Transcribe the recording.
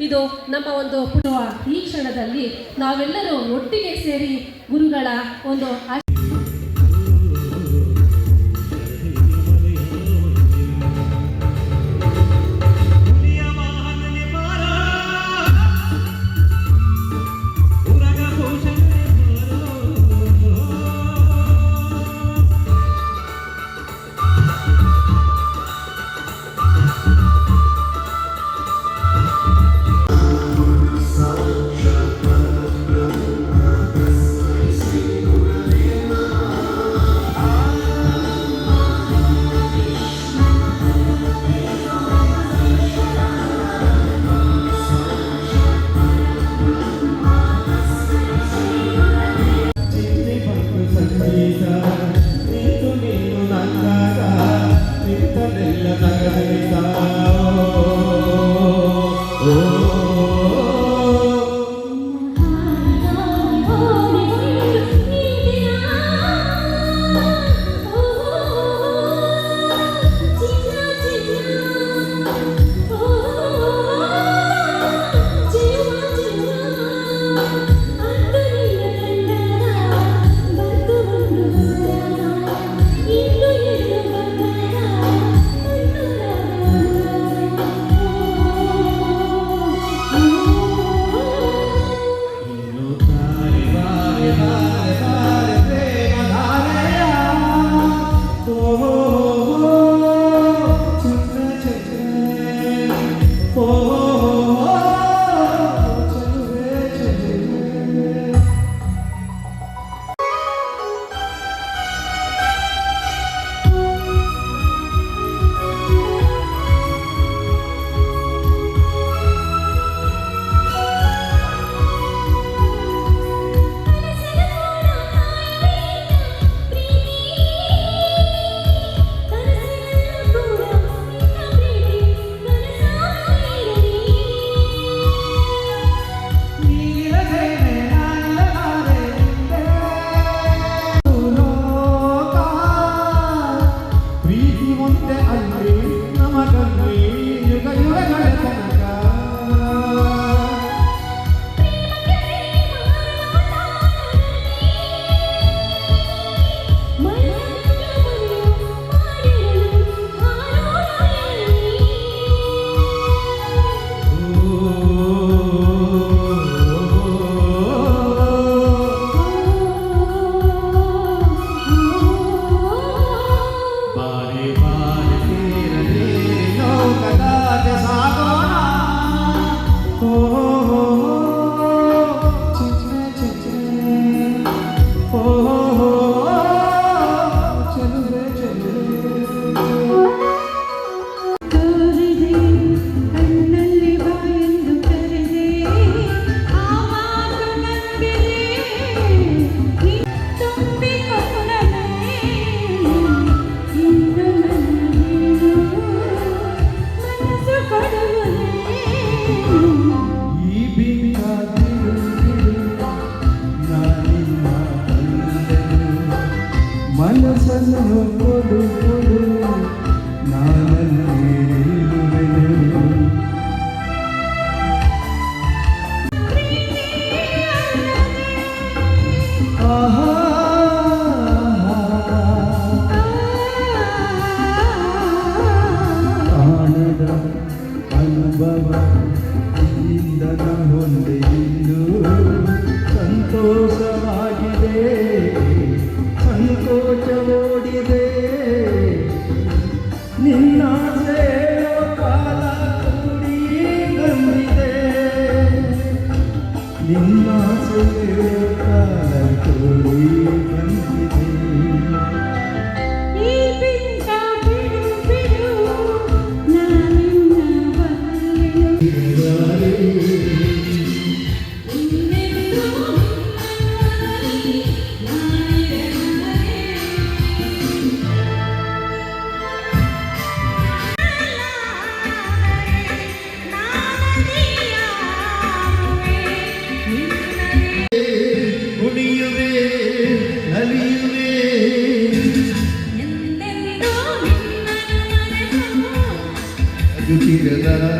ಇದು ನಮ್ಮ ಒಂದು ಈ ಕ್ಷಣದಲ್ಲಿ ನಾವೆಲ್ಲರೂ ಒಟ್ಟಿಗೆ ಸೇರಿ ಗುರುಗಳ ಒಂದು no, no, no, no. നിന്നാശയുടെ കാലം തോഴി. ഇന്നലെ